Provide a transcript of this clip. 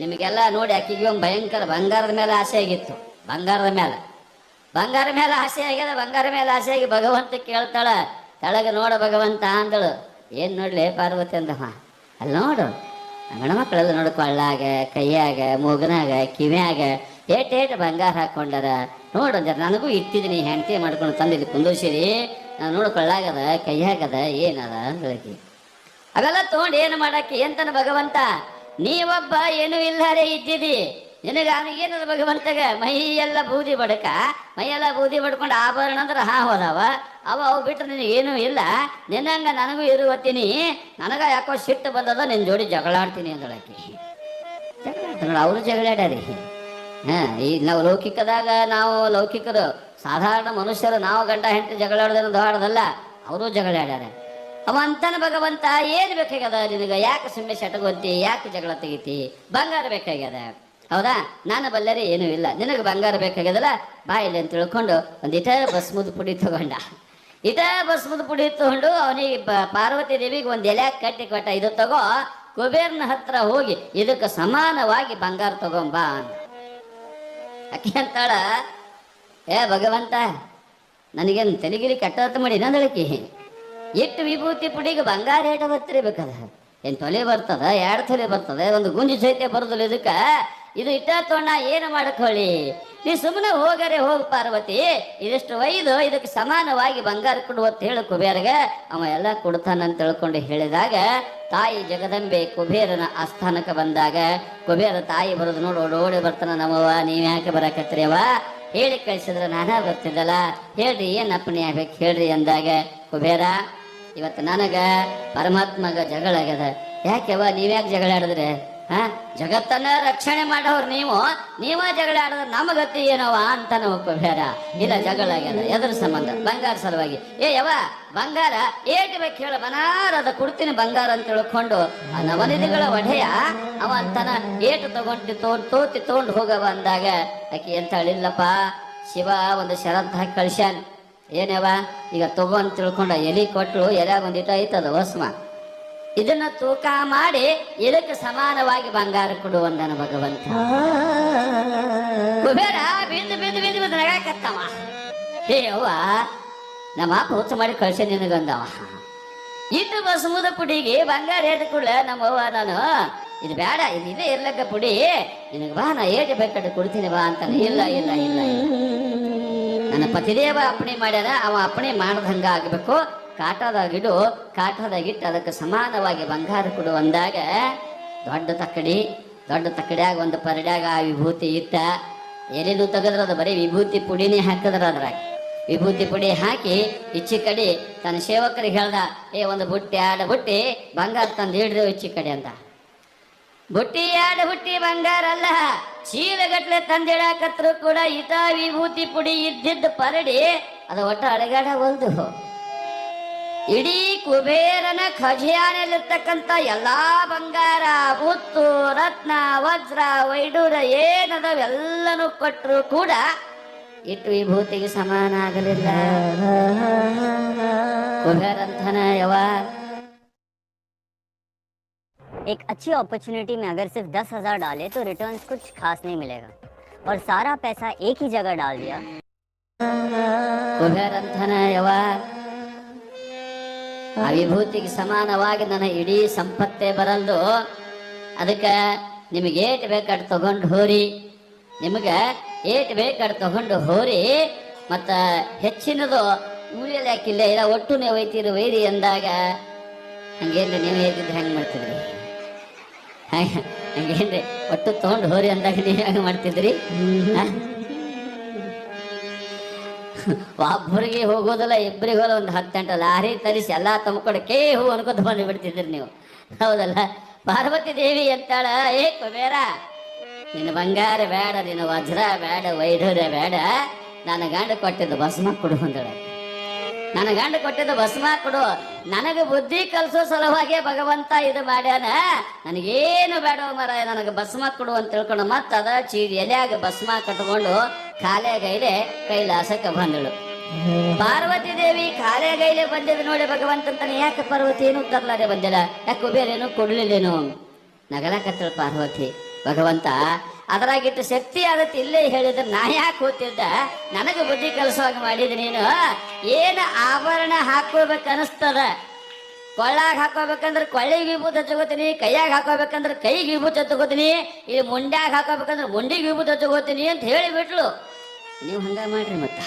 ನಿಮಗೆಲ್ಲ ನೋಡಿ ಆಕಿಗೆ ಒಂದು ಭಯಂಕರ ಬಂಗಾರದ ಮೇಲೆ ಆಸೆ ಆಗಿತ್ತು. ಬಂಗಾರದ ಮೇಲೆ. ಬಂಗಾರ ಮೇಲೆ ಆಸೆ ಆಗ್ಯದ ಬಂಗಾರ ಮೇಲೆ ಆಸೆ ಆಗಿ ಭಗವಂತ ಕೇಳ್ತಾಳ. ಕೆಳಗೆ ನೋಡ ಭಗವಂತ ಅಂದಳು, ಏನು ನೋಡ್ಲಿ ಪಾರ್ವತಿ ಅಂದಮ್ಮ ಅಲ್ಲಿ ನೋಡು. ಗಣಮಕ್ಕಳೆಲ್ಲ ನೋಡು, ಕೊಳ್ಳಾಗ, ಕೈಯಾಗ, ಮೂಗನಾಗ, ಕಿವಿಯಾಗ, ಏಟ್ ಏಟ್ ಬಂಗಾರ ಹಾಕೊಂಡಾರ. ನೋಡು ಅಂದ್ರೆ ನನಗೂ ಇಟ್ಟಿದ್ದೀನಿ ಹೆಂಡತಿ ಮಾಡ್ಕೊಂಡು ತಂದಿದ್ದು ಕುಂದರ್ಸಿರಿ. ನಾನು ನೋಡು ಕೊಳ್ಳಾಗದ ಕೈಯಾಗದ ಏನದ ಅಂದಳಕಿ ಅವೆಲ್ಲ ತೊಗೊಂಡು ಏನು ಮಾಡಕ್ಕೆ? ಎಂತನ ಭಗವಂತ? ನೀವೊಬ್ಬ ಏನೂ ಇಲ್ಲದೆ ಇದ್ದಿದಿ ನಿನಗ ಅವನಿಗೇನದ ಭಗವಂತಗ? ಮೈ ಎಲ್ಲ ಬೂದಿ ಬಡಕ. ಮೈಯೆಲ್ಲ ಬೂದಿ ಬಡ್ಕೊಂಡು ಆಭರಣ ಅಂದ್ರೆ ಹಾ ಹೋದವ. ಅವ ಅವು ನಿನಗೆ ಏನೂ ಇಲ್ಲ. ನಿನ್ನಂಗ ನನಗೂ ಇರುವತ್ತೀನಿ. ನನಗ ಯಾಕೋ ಸಿಟ್ಟು ಬಂದದ ನಿನ್ನ ಜೋಡಿ ಜಗಳಾಡ್ತೀನಿ ಅಂದಳಕಿ. ಜಗಳ ಅವರು ಜಗಳಾಡ್ಯಾರಿ. ಹಾ ಈಗ ನಾವು ಲೌಕಿಕದಾಗ ನಾವು ಲೌಕಿಕರು. ಸಾಧಾರಣ ಮನುಷ್ಯರು, ನಾವು ಗಂಡ ಹೆಂಡತಿ ಜಗಳಾಡೋದೇನು ದೊಡ್ಡದಲ್ಲ, ಅವರು ಜಗಳಾಡ್ಯಾರ. ಅವ ಅಂತಾನ ಭಗವಂತ ಏನ್ ಬೇಕಾಗ್ಯದ ನಿನಗ? ಯಾಕೆ ಸುಮ್ಮನೆ ಶಟಗೋತಿ ಯಾಕೆ ಜಗಳ ತೆಗಿತಿ? ಬಂಗಾರ ಬೇಕಾಗ್ಯದ? ಹೌದಾ? ನಾನು ಬಲ್ಲರೆ ಏನೂ ಇಲ್ಲ. ನಿನಗೆ ಬಂಗಾರ ಬೇಕಾಗ್ಯದಲ್ಲ? ಬಾಯಲ್ಲಿ ಅಂತ ತಿಳ್ಕೊಂಡು ಒಂದಿಟ ಬಸ್ಮುದ್ ಪುಡಿ ತಗೊಂಡ. ಇಟ ಬಸ್ಮುದ್ ಪುಡಿ ತಗೊಂಡು ಅವನಿಗೆ ಪಾರ್ವತಿ ದೇವಿಗೆ ಒಂದು ಎಲೆ ಕಟ್ಟಿ ಕೊಟ್ಟ. ಇದು ತಗೋ, ಕುಬೇರ್ನ ಹತ್ರ ಹೋಗಿ ಇದಕ್ಕೆ ಸಮಾನವಾಗಿ ಬಂಗಾರ ತಗೊಂಬ ಅಕ್ಕಿ ಅಂತಾಳ, ಏ ಭಗವಂತ, ನನಗೇನು ತೆಲಿಗಿರಿ ಕಟ್ಟತ್ತ ಮಾಡಿ ನಂದಳಕಿ ಎಷ್ಟು ವಿಭೂತಿ ಪುಡಿಗೆ ಬಂಗಾರ ಏಟ ಬರ್ತಿರ್ಬೇಕದ ಏನು ತೊಲೆ ಬರ್ತದ, ಎರಡು ತೊಲೆ ಬರ್ತದ, ಒಂದು ಗುಂಜಿ ಸಹಿತ ಬರೋದಿಲ್ಲ ಇದಕ್ಕೆ. ಇದು ಇಟ್ಟ ತೊಣ್ಣ ಏನು ಮಾಡ್ಕೊಳ್ಳಿ ನೀ ಸುಮ್ಮನೆ ಹೋಗರೆ ಹೋಗು ಪಾರ್ವತಿ, ಇದಿಷ್ಟು ಒಯ್ದು ಇದಕ್ಕೆ ಸಮಾನವಾಗಿ ಬಂಗಾರ ಕೊಡು ಅಂತ ಹೇಳು ಕುಬೇರಗೆ. ಅವ ಎಲ್ಲ ಕೊಡ್ತಾನಂತ ತಿಳ್ಕೊಂಡು ಹೇಳಿದಾಗ, ತಾಯಿ ಜಗದಂಬೆ ಕುಬೇರನ ಆಸ್ಥಾನಕ್ಕೆ ಬಂದಾಗ, ಕುಬೇರ ತಾಯಿ ಬರೋದು ನೋಡು, ಓಡಿ ಬರ್ತಾನ ನಮ್ಮವ್ವ, ನೀವು ಯಾಕೆ ಬರಕತ್ರಿಯವ ಹೇಳಿ ಕಳಿಸಿದ್ರೆ ನಾನೇ ಬರ್ತಿದ್ದಲ್ಲ. ಹೇಳ್ರಿ, ಏನು ಅಪ್ಪಣೆ ಆಗ್ಬೇಕು? ಹೇಳ್ರಿ ಅಂದಾಗ, ಕುಬೇರ ಇವತ್ತು ನನಗ ಪರಮಾತ್ಮಗ ಜಗಳ ಆಗ್ಯದ. ಯಾಕೆವ ನೀವ್ಯಾಕೆ ಜಗಳ ಆಡಿದ್ರೆ? ಹ? ಜಗತ್ತನ್ನ ರಕ್ಷಣೆ ಮಾಡೋರು ನೀವು. ನೀವ ಜಗಳ ಆಡಿದ್ರೆ ನಮ್ಮ ಗತಿ ಏನವ ಅಂತ ನಾವು ಬೇಡ. ಇಲ್ಲ, ಜಗಳ ಆಗ್ಯದ. ಎದ್ರ ಸಂಬಂಧ, ಬಂಗಾರ ಸಲುವಾಗಿ. ಏ ಯವ ಬಂಗಾರ ಏಟ್ ಬೇಕು ಹೇಳ. ಮನಾರದ ಕೊಡ್ತೀನಿ ಬಂಗಾರ ಅಂತ ತಿಳ್ಕೊಂಡು. ಆ ನವನಿಧಿಗಳ ಒಡೆಯ ಅವ ಅಂತನ ಏಟು ತಗೊಂಡು ತೋ ತೋತಿ ತಗೊಂಡು ಹೋಗವ ಅಂದಾಗ, ಆಕೆ ಎಂತ ಹೇಳಿಲ್ಲಪ್ಪ ಶಿವ ಒಂದು ಶರತ್ ಹಾಕಿ ಏನವ ಈಗ ತಗೋ ಅಂತ ತಿಳ್ಕೊಂಡ ಎಲಿ ಕೊಟ್ಟು ಎಲೆ ಒಂದಿಟ ಐತದ ಹೊಸ್ಮ? ಇದನ್ನ ತೂಕ ಮಾಡಿ ಇದಕ್ಕೆ ಸಮಾನವಾಗಿ ಬಂಗಾರ ಕೊಡು ಅಂದನ ಭಗವಂತ. ಕುಬೇರ ಬಿದ್ದು ಬಿದ್ದು ಬಿದ್ದು ಬಿದ್ದು ನಗಾಕತ್ತವ. ಏ ಅವ್ವ ನಮ್ಮ ಅಪ್ಪ ಹುಚ್ಚ ಮಾಡಿ ಕಳ್ಸಿ ನಿನಗಂದವ. ಇಟ್ಟು ಬಸಮುದ ಪುಡಿಗೆ ಬಂಗಾರ ಹೇಳಿದ ಕೂಡಲೇ ನಮ್ಮವ್ವ ನಾನು ಇದು ಬೇಡ ಇದು ಇದೇ ಇರ್ಲಕ್ಕ ಪುಡಿ ನಿನಗೆ ಬಾ ನಾ ಹೇಗೆ ಬೇಕಾದ್ರೆ ಕೊಡ್ತೀನಿ ಬಾ ಅಂತಾನೆ. ಇಲ್ಲ ಇಲ್ಲ ಇಲ್ಲ ಇಲ್ಲ. ನನ್ನ ಪತಿದೇವ ಅಪ್ಪಣೆ ಮಾಡ್ಯಾರ, ಅವ ಅಪ್ಪಣೆ ಮಾಡ್ದಂಗ ಆಗ್ಬೇಕು. ಕಾಟದಾಗಿಡು, ಕಾಟದಾಗಿಟ್ಟು ಅದಕ್ಕೆ ಸಮಾನವಾಗಿ ಬಂಗಾರ ಕೊಡು ಅಂದಾಗ ದೊಡ್ಡ ತಕ್ಕಡಿ, ದೊಡ್ಡ ತಕ್ಕಡಿಯಾಗ ಒಂದು ಪರಡ್ಯಾಗ ಆ ವಿಭೂತಿ ಇಟ್ಟ. ಎಲೆದು ತೆಗೆದ್ರ ಅದು ಬರೀ ವಿಭೂತಿ ಪುಡಿನೇ ಹಾಕಿದ್ರ ಅದ್ರಾಗ. ವಿಭೂತಿ ಪುಡಿ ಹಾಕಿ ಇಚ್ಚಿ ಕಡಿ ತನ್ನ ಸೇವಕರಿಗೆ ಹೇಳ್ದ, ಏ, ಒಂದು ಬುಟ್ಟಿ, ಆಡ ಬುಟ್ಟಿ, ಬಂಗಾರ ತಂದು ಹಿಡ್ದು ಇಚ್ಚಿ ಕಡೆ ಅಂತ. ಬುಟ್ಟಿ ಹುಟ್ಟಿ ಬಂಗಾರಲ್ಲ ಚೀಲಗಟ್ಲೆ ತಂದಿಡಾಕತ್ರು ಕೂಡ ಇತ ವಿಭೂತಿ ಪುಡಿ ಇದ್ದಿದ್ದ ಪರಡಿ, ಅದು ಒಟ್ಟು ಅಡಗಾಡ ಹೊಲ್ದು. ಇಡೀ ಕುಬೇರನ ಖಜಾನೆಯಲ್ಲಿರ್ತಕ್ಕಂಥ ಎಲ್ಲಾ ಬಂಗಾರ, ಮುತ್ತು, ರತ್ನ, ವಜ್ರ, ವೈಡೂರ ಏನದವೆಲ್ಲನೂ ಕೊಟ್ಟರು ಕೂಡ ಇಟ್ಟು ವಿಭೂತಿಗೆ ಸಮಾನ ಆಗಲಿಲ್ಲ ಕುಬೇರಂತನ ಯವ एक अच्छी अपॉर्चुनिटी में अगर सिर्फ दस हजार डाले तो रिटर्न्स कुछ खास नहीं मिलेगा और सारा पैसा एक ही जगह डाल दिया ಕುಬೇರಂತನ ಯವ ಆ ವಿಭೂತಿಗೆ ಸಮಾನವಾಗಿ ನನ್ನ ಇಡೀ ಸಂಪತ್ತೇ ಬರಲ್ದು ಅದಕ್ಕೆ ನಿಮಗೆ ಏಟ್ ಬೇಕಾಡ್ ತಗೊಂಡು ಹೋರಿ ನಿಮಗೆ ಏಟ್ ಬೇಕಾಡ್ ತಗೊಂಡು ಹೋರಿ ಮತ್ತ ಹೆಚ್ಚಿನದು ಉಳಿಯಲ್ಲ ಯಾಕಿಲ್ಲ ಇಲ್ಲ ಒಟ್ಟು ನೀವು ಒಯ್ತೀರಿ ಒಯ್ರಿ ಅಂದಾಗ ಹಂಗೇನ್ರಿ ನೀವು ಹೇಗಿದ್ರೆ ಹೆಂಗೆ ಮಾಡ್ತಿದ್ರಿ ಹಂಗ- ಹಂಗೇನ್ರಿ ಒಟ್ಟು ತಗೊಂಡು ಹೋರಿ ಅಂದಾಗ ನೀವು ಹೆಂಗೆ ಮಾಡ್ತಿದ್ರಿ? ಒಬ್ಬರಿಗೆ ಹೋಗೋದಲ್ಲ ಇಬ್ಬರಿಗೆ ಹೋದ ಒಂದು ಹತ್ತೆಂಟು ಲಾರಿ ತರಿಸಿ ಎಲ್ಲ ತುಂಬಿಕೊಂಡು ಕೇ ಹೂ ಅನ್ಕೋತ ಬಂದು ಬಿಡ್ತಿದ್ರಿ ನೀವು. ಹೌದಲ್ಲ? ಪಾರ್ವತಿ ದೇವಿ ಅಂತಾಳ ಏ ಕುಬೇರ! ನಿನ್ನ ಬಂಗಾರ ಬೇಡ ನಿನ್ನ ವಜ್ರ ಬೇಡ ವೈಢೂರ್ಯ ಬೇಡ. ನನ್ನ ಗಂಡ ಕೊಟ್ಟಿದ್ದು ಭಸ್ಮ ಕೊಡು ಅಂದಳ. ನನ್ನ ಗಂಡ ಕೊಟ್ಟಿದ್ದು ಭಸ್ಮ ಕೊಡು. ನನಗೆ ಬುದ್ಧಿ ಕಲಿಸೋ ಸಲುವಾಗಿ ಭಗವಂತ ಇದು ಮಾಡ್ಯಾನ. ನನಗೇನು ಬೇಡ ಮರ ನನಗೆ ಭಸ್ಮ ಕೊಡು ಅಂತ ತಿಳ್ಕೊಂಡು ಮತ್ತೆ ಅದ ಚೀಡಿ ಎಲೆಯಾಗ ಭಸ್ಮ ಕಟ್ಕೊಂಡು ಕಾಲೇ ಗೈಲೆ ಕೈಲಾಸಕ್ಕೆ ಬಂದಳು. ಪಾರ್ವತಿ ದೇವಿ ಕಾಲೇ ಗೈಲೆ ಬಂದಿದ್ದು ನೋಡಿ ಭಗವಂತ ಅಂತಾನೆ ಯಾಕೆ ಪಾರ್ವತಿ ಏನು ತರ್ಲಾರೆ ಬಂದಿಲ್ಲ? ಯಾಕೆ ಕುಬೇರೇನು ಕೊಡ್ಲಿಲ್ಲೇನು? ನಗಲಕತ್ತಳು ಪಾರ್ವತಿ. ಭಗವಂತ ಅದರಾಗಿಟ್ಟು ಶಕ್ತಿ ಆಗತ್ತೆ ಇಲ್ಲೇ ಹೇಳಿದ್ರೆ ನಾ ಯಾಕೆ ಕೂತಿದ್ದ ನನಗೆ ಬುದ್ಧಿ ಕಲಿಸುವಾಗ ಮಾಡಿದ ನೀನು. ಏನು ಆಭರಣ ಹಾಕೋಬೇಕು ಅನಿಸ್ತದ? ಕೊಳ್ಳಾಗ ಹಾಕೋಬೇಕಂದ್ರೆ ಕೊಳ್ಳಿಗೆ ವಿಭೂತ ಹಚ್ಕೋತೀನಿ, ಕೈಯಾಗ ಹಾಕೋಬೇಕಂದ್ರೆ ಕೈಗೆ ವಿಭೂತ ಹಚ್ಕೋತೀನಿ, ಇಲ್ಲಿ ಮುಂಡ್ಯಾಗ ಹಾಕೋಬೇಕಂದ್ರೆ ಮುಂಡಿಗೆ ವಿಭೂತ ಹಚ್ಕೋತೀನಿ ಅಂತ ಹೇಳಿಬಿಟ್ಲು. ನೀವು ಹಂಗ ಮಾಡ್ರಿ ಮತ್ತ.